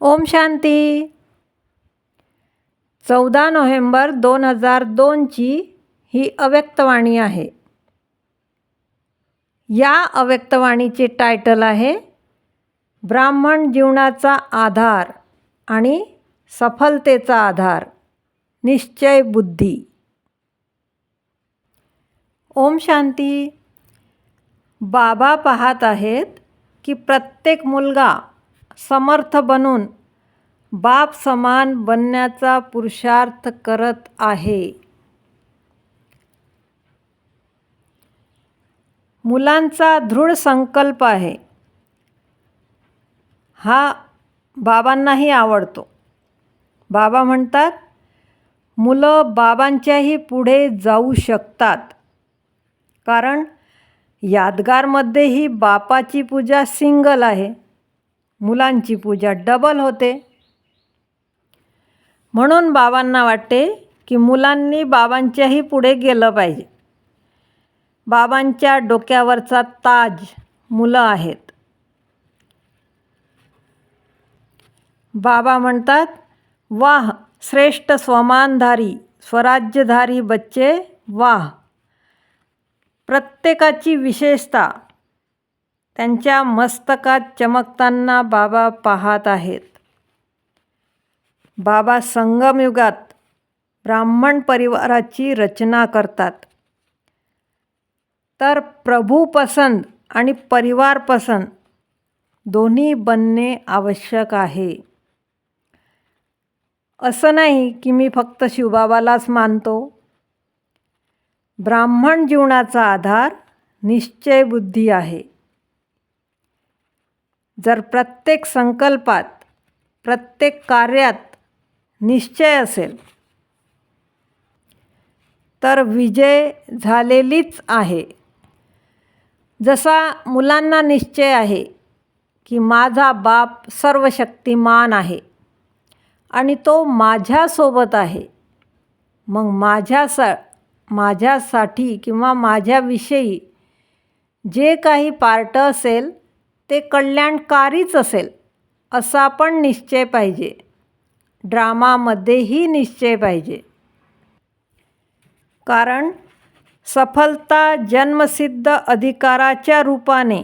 ओम शांती. चौदा नोव्हेंबर दोन हजार दोनची ही अव्यक्तवाणी आहे. या अव्यक्तवाणीचे टायटल आहे ब्राह्मण जीवनाचा आधार आणि सफलतेचा आधार निश्चय बुद्धी. ओम शांती. बाबा पाहत आहेत की प्रत्येक मुलगा समर्थ बनून बाप समान बनण्याचा पुरुषार्थ करत आहे. मुलांचा दृढ संकल्प आहे. हा बाबांनाही आवडतो. बाबा म्हणतात मुलं बाबांच्याही पुढे जाऊ शकतात. कारण यादगारमध्येही बापाची पूजा सिंगल आहे. मुलांची पूजा डबल होते. म्हणून बाबांना वाटते की मुलांनी बाबांच्याही पुढे गेलं पाहिजे. बाबांच्या डोक्यावरचा ताज मुलं आहेत. बाबा म्हणतात वाह श्रेष्ठ स्वमानधारी स्वराज्यधारी बच्चे वाह. प्रत्येकाची विशेषता त्यांच्या मस्तकात चमकताना बाबा पाहत आहेत. बाबा संगमयुगात ब्राह्मण परिवाराची रचना करतात. तर प्रभू पसंत आणि परिवार पसंत दोन्ही बनणे आवश्यक आहे. असं नाही की मी फक्त शिवबाबालाच मानतो. ब्राह्मण जीवनाचा आधार निश्चय बुद्धी आहे. जर प्रत्येक संकल्पात प्रत्येक कार्यात निश्चय असेल तर विजय झालेलीच आहे. जसा मुलांना निश्चय आहे की माझा बाप सर्वशक्तिमान आहे आणि तो माझ्यासोबत आहे मग माझ्यासा माझ्यासाठी किंवा माझ्याविषयी जे काही पार्ट असेल ते कल्याणकारीच असेल असा पण निश्चय पाहिजे. ड्रामामध्येही निश्चय पाहिजे. कारण सफलता जन्मसिद्ध अधिकाराच्या रूपाने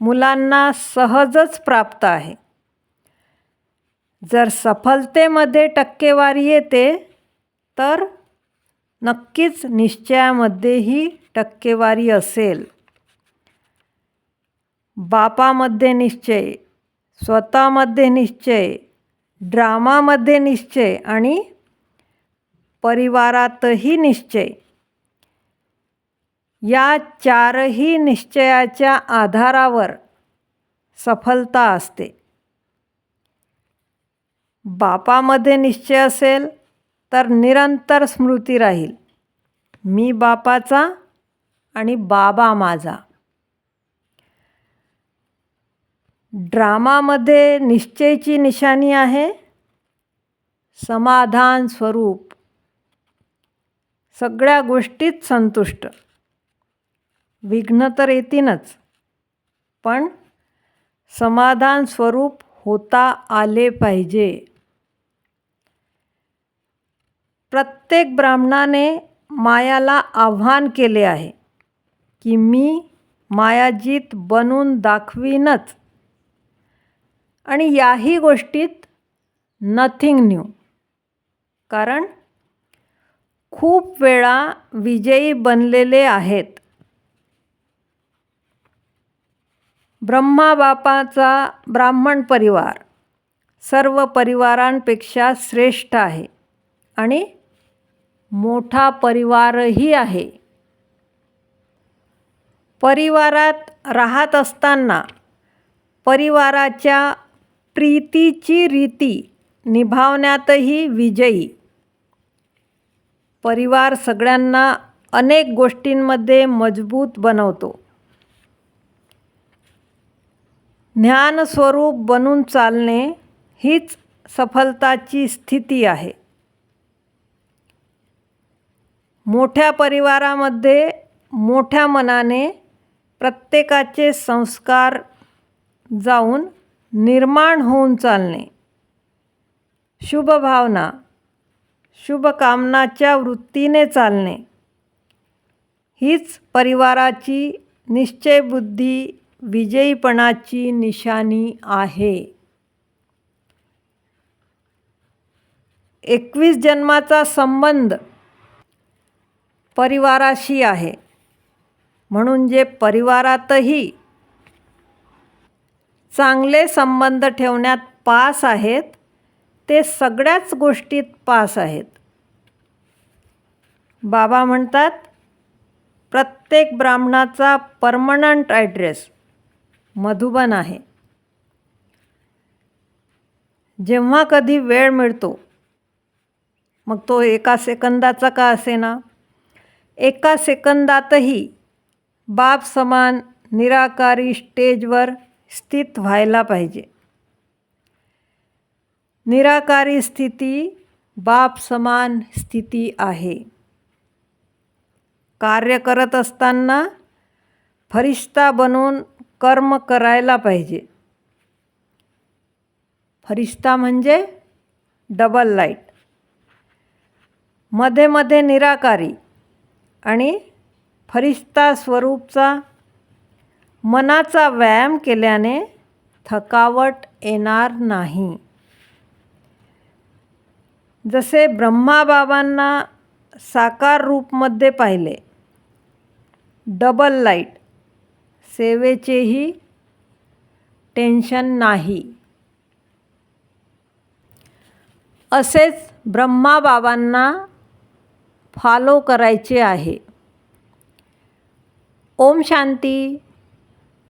मुलांना सहजच प्राप्त आहे. जर सफलतेमध्ये टक्केवारी येते तर नक्कीच निश्चयामध्येही टक्केवारी असेल. बापामध्ये निश्चय स्वतःमध्ये निश्चय ड्रामामध्ये निश्चय आणि परिवारातही निश्चय. या चारही निश्चयाच्या आधारावर सफलता असते. बापामध्ये निश्चय असेल तर निरंतर स्मृती राहील. मी बापाचा आणि बाबा माझा. ड्रामामध्ये निश्चयची निशाणी आहे. समाधान स्वरूप. सगळ्या गोष्टीत संतुष्ट. विघ्न तर येतीनच पण समाधान स्वरूप होता आले पाहिजे. प्रत्येक ब्राह्मणाने मायाला आव्हान केले आहे की मी मायाजीत बनून दाखवीनच. आणि याही गोष्टीत नथिंग न्यू कारण खूप वेळा विजयी बनलेले आहेत. ब्रह्माबापाचा ब्राह्मण परिवार सर्व परिवारांपेक्षा श्रेष्ठ आहे आणि मोठा परिवारही आहे. परिवारात राहत असताना परिवाराच्या प्रीतीची रीती निभावण्यातही विजयी. परिवार सगळ्यांना अनेक गोष्टींमध्ये मजबूत बनवतो. ज्ञानस्वरूप बनून चालणे हीच सफलताची स्थिती आहे. मोठ्या परिवारामध्ये मोठ्या मनाने प्रत्येकाचे संस्कार जाऊन निर्माण होऊन चालणे. शुभभावना शुभकामनाच्या वृत्तीने चालणे. हीच परिवाराची निश्चयबुद्धी विजयीपणाची निशाणी आहे. एकवीस जन्माचा संबंध परिवाराशी आहे. म्हणून जे परिवारातही चांगले संबंध ठेवण्यात पास आहेत ते सगळ्याच गोष्टीत पास आहेत. बाबा म्हणतात प्रत्येक ब्राह्मणाचा परमनंट ॲड्रेस मधुबन आहे. जेव्हा कधी वेळ मिळतो मग तो एका सेकंदाचा का असेना? एका सेकंदातही बाप समान निराकारी स्टेजवर स्थित व्हायला पाहिजे. निराकारी स्थिती बाप समान स्थिती आहे. कार्य करत असताना फरिश्ता बनून कर्म करायला पाहिजे. फरिश्ता म्हणजे डबल लाइटमध्ये मध्ये निराकारी आणि फरिश्ता स्वरूपचा मनाचा व्यायाम केल्याने थकावट येणार नाही. जसे ब्रह्माबाबांना साकार रूपमध्ये पाहिले डबल लाइट सेवेचेही टेन्शन नाही. असेच ब्रह्माबाबांना फॉलो करायचे आहे. ओम शांती.